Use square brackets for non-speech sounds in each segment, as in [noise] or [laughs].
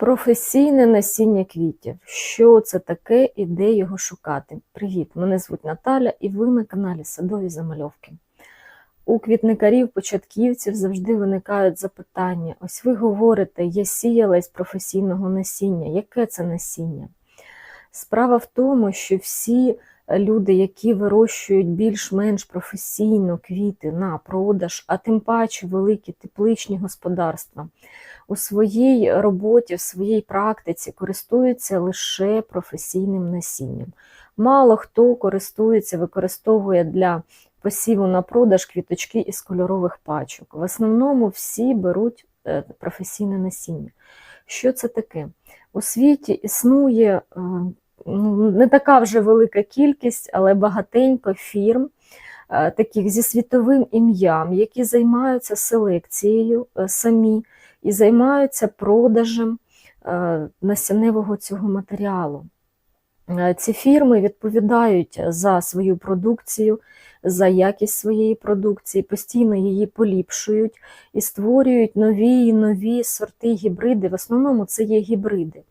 Професійне насіння квітів. Що це таке і де його шукати? Привіт! Мене звуть Наталя і ви на каналі Садові Замальовки. У квітникарів-початківців завжди виникають запитання. Ось ви говорите, я сіяла із професійного насіння. Яке це насіння? Справа в тому, що всі люди, які вирощують більш-менш професійно квіти на продаж, а тим паче великі тепличні господарства, у своїй роботі, в своїй практиці користуються лише професійним насінням. Мало хто користується, використовує для посіву на продаж квіточки із кольорових пачок. В основному всі беруть е, професійне насіння. Що це таке? У світі існує е, ну, не така вже велика кількість, але багатенько фірм, е, таких зі світовим ім'ям, які займаються селекцією самі і займаються продажем е, насінневого цього матеріалу. Е, Ці фірми відповідають за свою продукцію, за якість своєї продукції, постійно її поліпшують і створюють нові і нові сорти гібриди. В основному це є гібриди.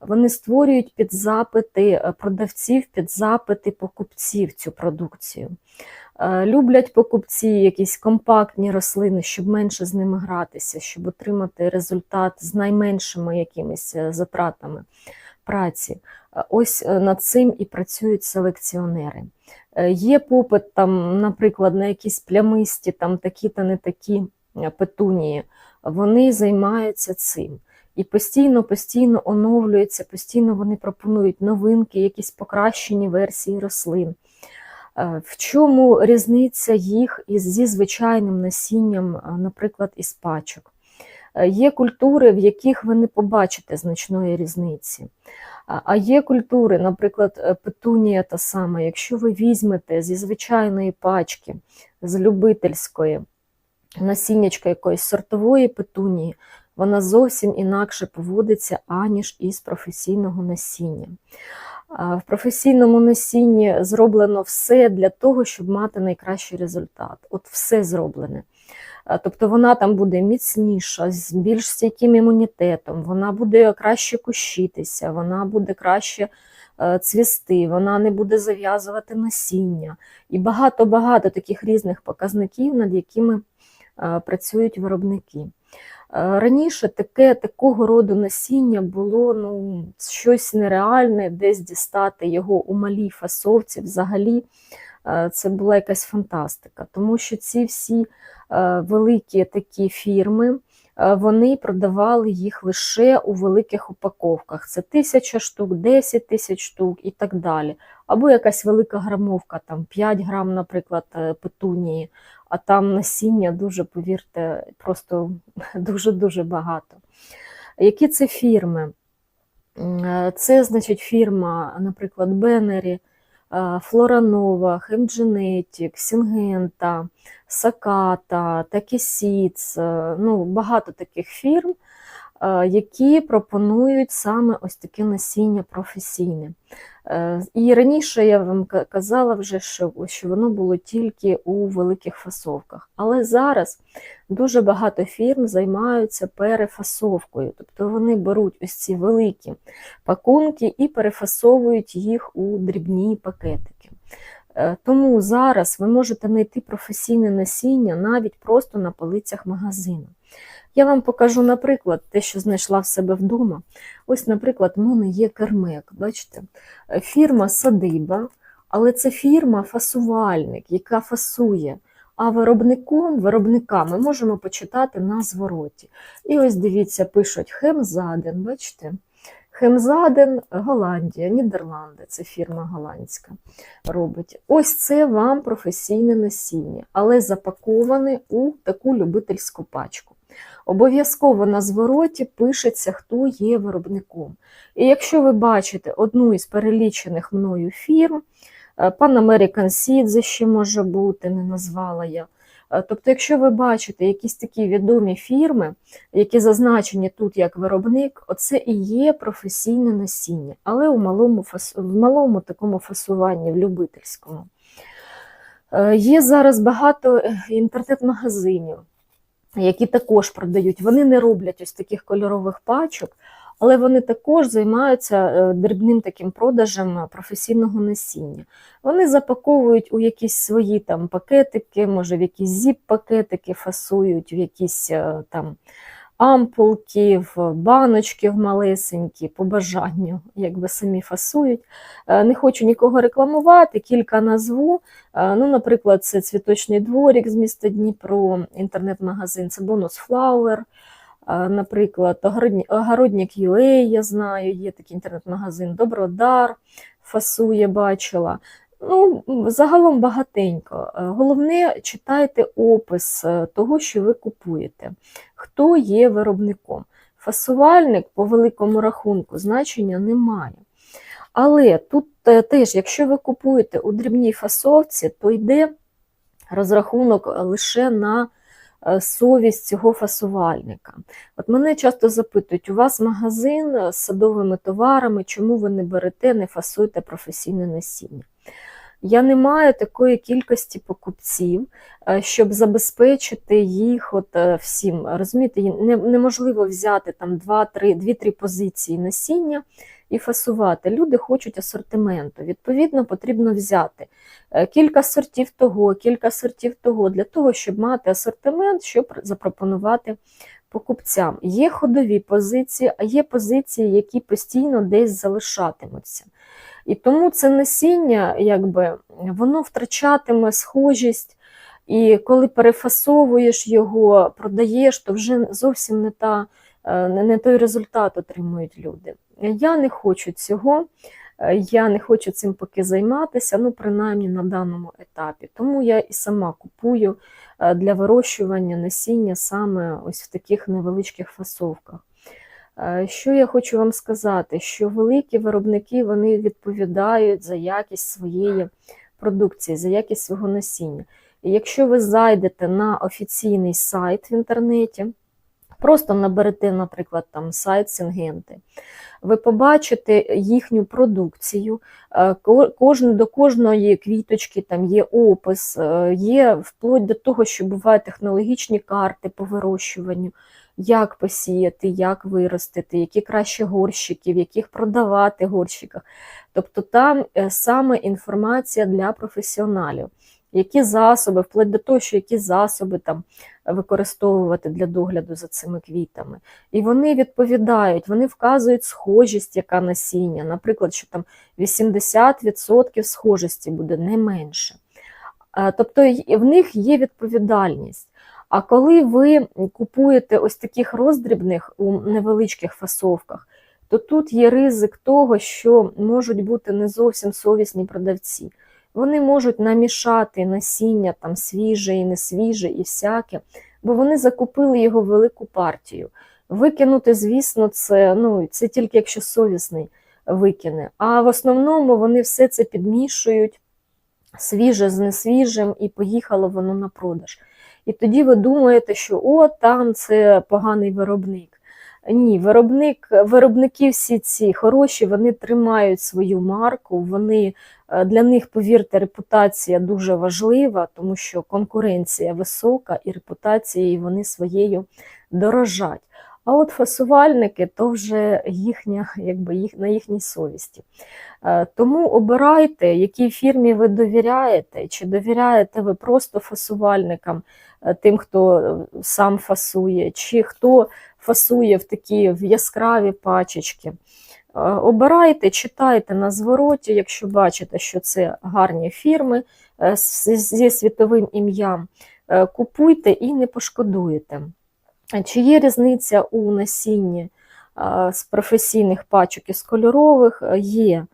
Вони створюють під запити е, продавців, під запити покупців цю продукцію. Е, Люблять покупці якісь компактні рослини, щоб менше з ними гратися, щоб отримати результат з найменшими якимись е, затратами праці. Е, Ось над цим і працюють селекціонери. Є попит, там, наприклад, на якісь плямисті, там такі та не такі петунії. Вони займаються цим. І постійно, постійно оновлюються, постійно вони пропонують новинки, якісь покращені версії рослин. Е, В чому різниця їх із зі звичайним насінням, е, наприклад, із пачок? Е, Є культури, в яких ви не побачите значної різниці. А- є культури, наприклад, петунія та сама, якщо ви візьмете зі звичайної пачки, з любительської насіннячка якоїсь сортової петунії, вона зовсім інакше поводиться, аніж із професійного насіння. В професійному насінні зроблено все для того, щоб мати найкращий результат. От все зроблене. Тобто вона там буде міцніша, з більш стійким імунітетом, вона буде краще кущитися, вона буде краще е, цвісти, вона не буде зав'язувати насіння. І багато-багато таких різних показників, над якими е, працюють виробники. Е, Раніше таке, такого роду насіння було ну, щось нереальне, десь дістати його у малій фасовці взагалі е, це була якась фантастика, тому що ці всі е, великі такі фірми, вони продавали їх лише у великих упаковках. Це тисяча штук, 10 тисяч штук і так далі. Або якась велика грамовка, там 5 грам, наприклад, петунії, а там насіння дуже, повірте, просто [laughs] дуже-дуже багато. Які це фірми? Е, Це, значить, фірма, наприклад, Беннері, е, Флоранова, Хемдженетік, Сінгента, Саката, Такісіц, ну, багато таких фірм, е, які пропонують саме ось таке насіння професійне. Е, І раніше я вам казала вже, що, що воно було тільки у великих фасовках. Але зараз дуже багато фірм займаються перефасовкою. Тобто вони беруть ось ці великі пакунки і перефасовують їх у дрібні пакетики. Е, Тому зараз ви можете знайти професійне насіння навіть просто на полицях магазину. Я вам покажу, наприклад, те, що знайшла в себе вдома. Ось, наприклад, в мене є кермек. Бачите, Е, фірма Садиба, але це фірма фасувальник, яка фасує. А виробником, виробника ми можемо почитати на звороті. І ось дивіться, пишуть Хемзаден, бачите? Хемзаден, Голландія, Нідерланди, це фірма голландська робить. Ось це вам професійне насіння, але запаковане у таку любительську пачку. Обов'язково на звороті пишеться, хто є виробником. І якщо ви бачите одну із перелічених мною фірм, е, Pan American Seeds ще може бути, не назвала я. Е, Тобто, якщо ви бачите якісь такі відомі фірми, які зазначені тут як виробник, оце і є професійне насіння, але у малому, фас... в малому такому фасуванні, в любительському. Е, Є зараз багато е, інтернет-магазинів, які також продають. Вони не роблять ось таких кольорових пачок, але вони також займаються е, дрібним таким продажем професійного насіння. Вони запаковують у якісь свої там пакетики, може в якісь зіп-пакетики, фасують в якісь е, там ампулки, в баночки в малесенькі, по бажанню, якби самі фасують. Е, Не хочу нікого рекламувати, кілька назву. Е, Ну, наприклад, це цвіточний дворік з міста Дніпро, інтернет-магазин, це бонус Флауер. Е, Наприклад, огородник UA, я знаю, є такий інтернет-магазин Добродар, фасує, бачила. Ну, загалом багатенько. Е, Головне, читайте опис е, того, що ви купуєте, хто є виробником. Фасувальник по великому рахунку значення не має. Але тут е, теж, якщо ви купуєте у дрібній фасовці, то йде розрахунок лише на совість цього фасувальника. От мене часто запитують: у вас магазин з садовими товарами, чому ви не берете, не фасуєте професійне насіння? Я не маю такої кількості покупців, е, щоб забезпечити їх от е, всім. Розумієте, неможливо взяти там 2-3 позиції насіння і фасувати. Люди хочуть асортименту. Відповідно, потрібно взяти е, кілька сортів того, кілька сортів того, для того, щоб мати асортимент, щоб запропонувати покупцям. Є ходові позиції, а є позиції, які постійно десь залишатимуться. І тому це насіння, якби, воно втрачатиме схожість, і коли перефасовуєш його, продаєш, то вже зовсім не, та, е, не той результат отримують люди. Я не хочу цього, е, я не хочу цим поки займатися, ну, принаймні на даному етапі. Тому я і сама купую е, для вирощування насіння саме ось в таких невеличких фасовках. Е, Що я хочу вам сказати, що великі виробники вони відповідають за якість своєї продукції, за якість свого насіння. І якщо ви зайдете на офіційний сайт в інтернеті, просто наберете, наприклад, там сайт Сингенти, ви побачите їхню продукцію, е, до кожної квіточки там є опис, е, є вплоть до того, що бувають технологічні карти по вирощуванню як посіяти, як виростити, які краще горщики, в яких продавати горщиках. Тобто там е, саме інформація для професіоналів, які засоби, вплоть до того, що які засоби там використовувати для догляду за цими квітами. І вони відповідають, вони вказують схожість, яка насіння, наприклад, що там 80% схожості буде не менше. Е, Тобто в них є відповідальність. А коли ви купуєте ось таких роздрібних у невеличких фасовках, то тут є ризик того, що можуть бути не зовсім совісні продавці. Вони можуть намішати насіння там свіже і не свіже, і всяке, бо вони закупили його велику партію. Викинути, звісно, це, ну, це тільки якщо совісний викине. А в основному вони все це підмішують свіже з несвіжим, і поїхало воно на продаж. І тоді ви думаєте, що о, там це поганий виробник. Ні, виробник, виробники всі ці хороші, вони тримають свою марку, вони, е, для них, повірте, репутація дуже важлива, тому що конкуренція висока і репутацією вони своєю дорожать. А от фасувальники то вже їхня, якби їх, на їхній совісті. Е, Тому обирайте, якій фірмі ви довіряєте, чи довіряєте ви просто фасувальникам, е, тим, хто е, сам фасує, чи хто фасує в такі в яскраві пачечки. Обирайте, читайте на звороті, якщо бачите, що це гарні фірми зі світовим ім'ям. Купуйте і не пошкодуєте. Чи є різниця у насінні з професійних пачок і з кольорових? Е, Є.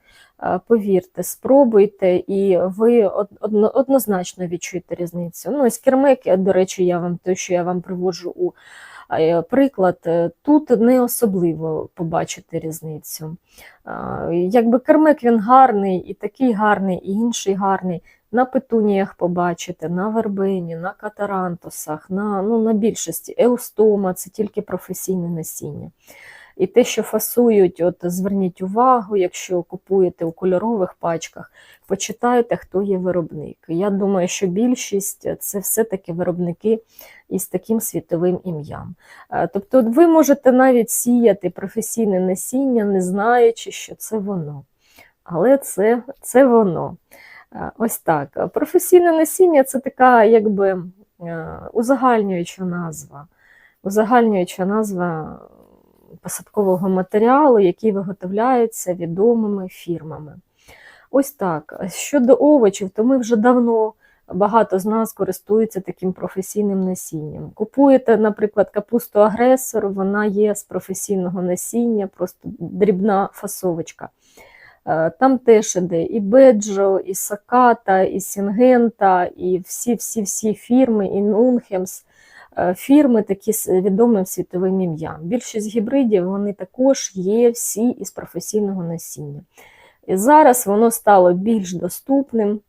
Е, Повірте, спробуйте, і ви однозначно відчуєте різницю. Ну, ось кермек, до речі, я вам те, що я вам приводжу у е, приклад, тут не особливо побачити різницю. Якби кермек він гарний, і такий гарний, і інший гарний. На петуніях побачите, на вербені, на катарантусах, на, ну, на більшості. Еустома це тільки професійне насіння. І те, що фасують, от зверніть увагу, якщо купуєте у кольорових пачках, почитайте, хто є виробник. Я думаю, що більшість це все-таки виробники із таким світовим ім'ям. Е, Тобто ви можете навіть сіяти професійне насіння, не знаючи, що це воно. Але це, це воно. Е, Ось так. Професійне насіння це така якби е, узагальнююча назва. Узагальнююча назва посадкового матеріалу, який виготовляється відомими фірмами. Ось так. Щодо овочів, то ми вже давно багато з нас користуються таким професійним насінням. Купуєте, наприклад, капусту агресор, вона є з професійного насіння, просто дрібна фасовочка. Е, Там теж іде і Беджо, і Саката, і Сінгента, і всі-всі-всі фірми, і Нунхемс. Е, Фірми такі з відомим світовим ім'ям. Більшість гібридів вони також є всі із професійного насіння. І зараз воно стало більш доступним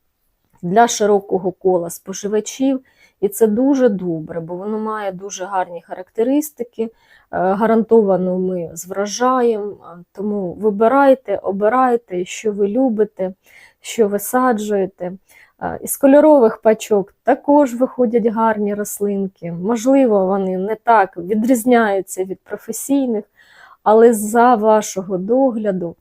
для широкого кола споживачів, і це дуже добре, бо воно має дуже гарні характеристики. Е, Гарантовано ми з врожаєм, тому вибирайте, обирайте, що ви любите, що ви саджуєте. Із кольорових пачок також виходять гарні рослинки. Можливо, вони не так відрізняються від професійних, але за вашого догляду, е,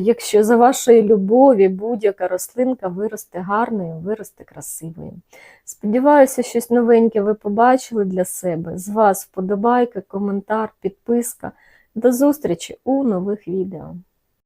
якщо за вашої любові будь-яка рослинка виросте гарною, виросте красивою. Сподіваюся, щось новеньке ви побачили для себе. З вас вподобайка, коментар, підписка. До зустрічі у нових відео.